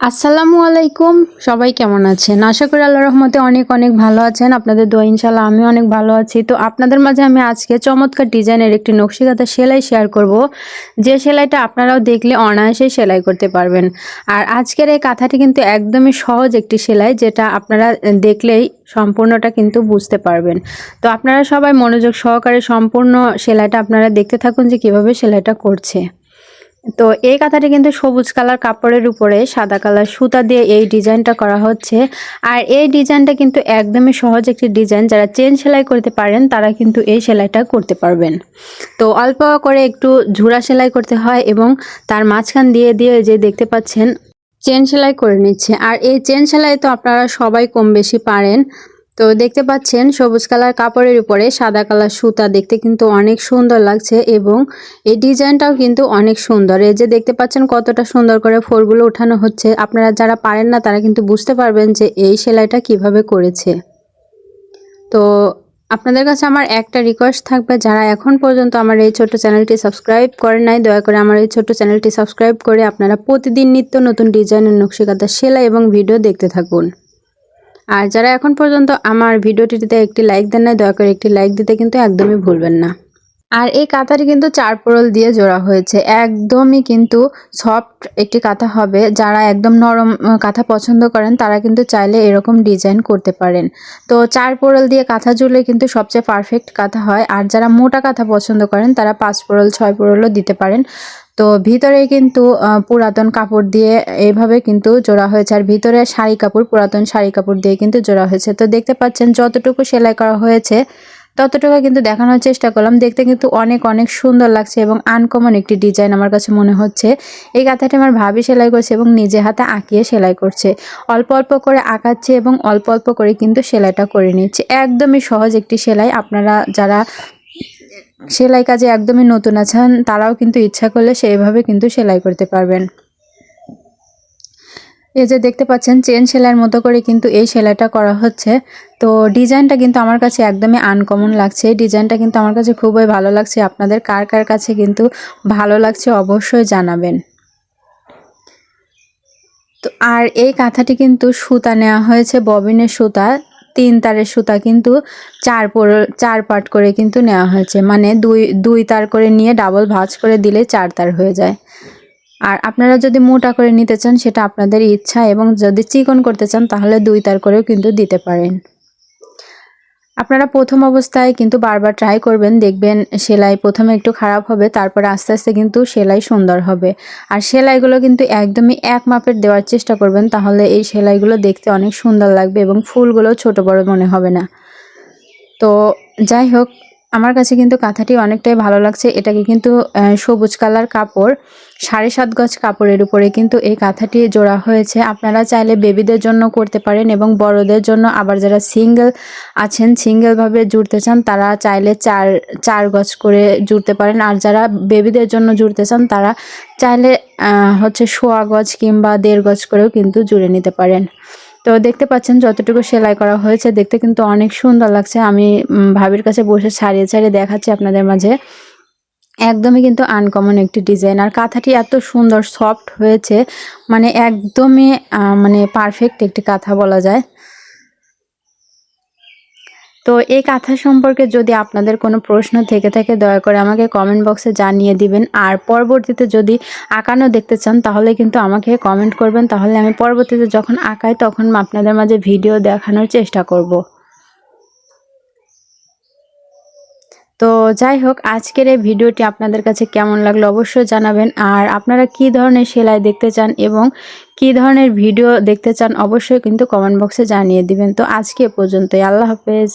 আসসালামু আলাইকুম। সবাই কেমন আছেন? আশা করি আল্লাহ রহমতে অনেক অনেক ভালো আছেন। আপনাদের দোয়া ইনশাল্লাহ আমি অনেক ভালো আছি। তো আপনাদের মাঝে আমি আজকে চমৎকার ডিজাইনের একটি নকশিকাতা সেলাই শেয়ার করব। যে সেলাইটা আপনারাও দেখলে অনায়াসে সেলাই করতে পারবেন। আর আজকের এই কাঁথাটি কিন্তু একদমই সহজ একটি সেলাই, যেটা আপনারা দেখলেই সম্পূর্ণটা কিন্তু বুঝতে পারবেন। তো আপনারা সবাই মনোযোগ সহকারে সম্পূর্ণ সেলাইটা আপনারা দেখতে থাকুন যে কীভাবে সেলাইটা করছে। তো এই কাঁথাটি কিন্তু সবুজ কালার কাপড়ের উপরে সাদা কালার সুতা দিয়ে এই ডিজাইনটা করা হচ্ছে। আর এই ডিজাইনটা কিন্তু একদমই সহজ একটি ডিজাইন। যারা চেন সেলাই করতে পারেন, তারা কিন্তু এই সেলাইটা করতে পারবেন। তো অল্প করে একটু ঝুরা সেলাই করতে হয় এবং তার মাঝখান দিয়ে দিয়ে যে দেখতে পাচ্ছেন, চেন সেলাই করে নিচ্ছে। আর এই চেন সেলাই তো আপনারা সবাই কম বেশি পারেন। তো দেখতে পাচ্ছেন সবুজ কালার কাপড়ের উপরে সাদা কালার সুতা দেখতে কিন্তু অনেক সুন্দর লাগছে এবং এই ডিজাইনটাও কিন্তু অনেক সুন্দর। এই যে দেখতে পাচ্ছেন কতটা সুন্দর করে ফোরগুলো উঠানো হচ্ছে। আপনারা যারা পারেন না, তারা কিন্তু বুঝতে পারবেন যে এই সেলাইটা কীভাবে করেছে। তো আপনাদের কাছে আমার একটা রিকোয়েস্ট থাকবে, যারা এখন পর্যন্ত আমার এই ছোট্ট চ্যানেলটি সাবস্ক্রাইব করেন নাই, দয়া করে আমার এই ছোট্ট চ্যানেলটি সাবস্ক্রাইব করে আপনারা প্রতিদিন নিত্য নতুন ডিজাইনের নকশিকাতা সেলাই এবং ভিডিও দেখতে থাকুন। আর যারা এখন পর্যন্ত আমার ভিডিওটিতে একটি লাইক দেন নাই, দয়া করে একটি লাইক দিতে কিন্তু একদমই ভুলবেন না। আর এই কাঁথাটি কিন্তু চার পোরল দিয়ে জোড়া হয়েছে। একদমই কিন্তু সফট একটি কাঁথা হবে। যারা একদম নরম কাঁথা পছন্দ করেন, তারা কিন্তু চাইলে এরকম ডিজাইন করতে পারেন। তো চার পোরল দিয়ে কাঁথা জুড়লে কিন্তু সবচেয়ে পারফেক্ট কাঁথা হয়। আর যারা মোটা কাঁথা পছন্দ করেন, তারা পাঁচ পোরল ছয় পোরলও দিতে পারেন। তো ভিতরে কিন্তু পুরাতন কাপড় দিয়ে এইভাবে কিন্তু জোড়া হয়েছে। আর ভিতরে শাড়ি কাপড়, পুরাতন শাড়ি কাপড় দিয়ে কিন্তু জোড়া হয়েছে। তো দেখতে পাচ্ছেন, যতটুকু সেলাই করা হয়েছে ততটুকু কিন্তু দেখানোর চেষ্টা করলাম। দেখতে কিন্তু অনেক অনেক সুন্দর লাগছে এবং আনকমন একটি ডিজাইন আমার কাছে মনে হচ্ছে। এই কাঁথাটি আমার ভাবি সেলাই করছে এবং নিজে হাতে আঁকিয়ে সেলাই করছে। অল্প অল্প করে আঁকাচ্ছে এবং অল্প অল্প করে কিন্তু সেলাইটা করে নিচ্ছে। একদমই সহজ একটি সেলাই। আপনারা যারা সেলাই কাজে একদমই নতুন আছেন, তারাও কিন্তু ইচ্ছা করলে সেইভাবে কিন্তু সেলাই করতে পারবেন। এই যে দেখতে পাচ্ছেন, চেন সেলাইয়ের মতো করে কিন্তু এই সেলাইটা করা হচ্ছে। তো ডিজাইনটা কিন্তু আমার কাছে একদমই আনকমন লাগছে। এই ডিজাইনটা কিন্তু আমার কাছে খুবই ভালো লাগছে। আপনাদের কার কার কাছে কিন্তু ভালো লাগছে অবশ্যই জানাবেন। তো আর এই কাঁথাটি কিন্তু সুতা নেওয়া হয়েছে, ববিনের সুতা। তিন তারের সুতা কিন্তু চার পর, চার পার্ট করে কিন্তু নেওয়া হয়েছে। মানে দুই দুই তার করে নিয়ে ডাবল ভাঁজ করে দিলে চার তার হয়ে যায়। আর আপনারা যদি মোটা করে নিতে চান, সেটা আপনাদের ইচ্ছা এবং যদি চিকন করতে চান, তাহলে দুই তার করেও কিন্তু দিতে পারেন। আপনারা প্রথম অবস্থায় কিন্তু বারবার ট্রাই করবেন, দেখবেন সেলাই প্রথমে একটু খারাপ হবে, তারপরে আস্তে আস্তে কিন্তু সেলাই সুন্দর হবে। আর সেলাইগুলো কিন্তু একদমই এক মাপের দেওয়ার চেষ্টা করবেন, তাহলে এই সেলাইগুলো দেখতে অনেক সুন্দর লাগবে এবং ফুলগুলো ছোট বড় মনে হবে না। তো যাই হোক আমার কাছে কিন্তু কাঁথাটি অনেকটাই ভালো লাগছে। এটাকে কিন্তু সবুজ কালার কাপড়, সাড়ে সাত গজ কাপড়ের উপরে কিন্তু এই কাঁথাটি জোড়া হয়েছে। আপনারা চাইলে বেবিদের জন্য করতে পারেন এবং বড়দের জন্য। আবার যারা সিঙ্গেল আছেন, সিঙ্গেলভাবে জুড়তে চান, তারা চাইলে চার চার গজ করে জুড়তে পারেন। আর যারা বেবিদের জন্য জুড়তে চান, তারা চাইলে হচ্ছে সোয়া গজ কিংবা দেড় গজ করেও কিন্তু জুড়ে নিতে পারেন। তো দেখতে পাচ্ছেন যতটুকু সেলাই করা হয়েছে, দেখতে কিন্তু অনেক সুন্দর লাগছে। আমি ভাবির কাছে বসে ছাড়িয়ে ছাড়িয়ে দেখাচ্ছি আপনাদের মাঝে। একদমই কিন্তু আনকমন একটি ডিজাইন আর কাঁথাটি এত সুন্দর সফট হয়েছে। মানে একদমই মানে পারফেক্ট একটি কাঁথা বলা যায়। তো এই কাঁথা সম্পর্কে যদি আপনাদের কোনো প্রশ্ন থেকে থাকে, দয়া করে আমাকে কমেন্ট বক্সে জানিয়ে দিবেন। আর পরবর্তীতে যদি আঁকানো দেখতে চান, তাহলে কিন্তু আমাকে কমেন্ট করবেন। তাহলে আমি পরবর্তীতে যখন আঁকাই, তখন আপনাদের মাঝে ভিডিও দেখানোর চেষ্টা করব। তো যাই হোক, আজকের এই ভিডিওটি আপনাদের কাছে কেমন লাগল অবশ্যই জানাবেন। আর আপনারা কি ধরনের সেলাই দেখতে চান এবং কি ধরনের ভিডিও দেখতে চান, অবশ্যই কিন্তু কমেন্ট বক্সে জানিয়ে দিবেন। তো আজকে পর্যন্তই। আল্লাহ হাফেজ।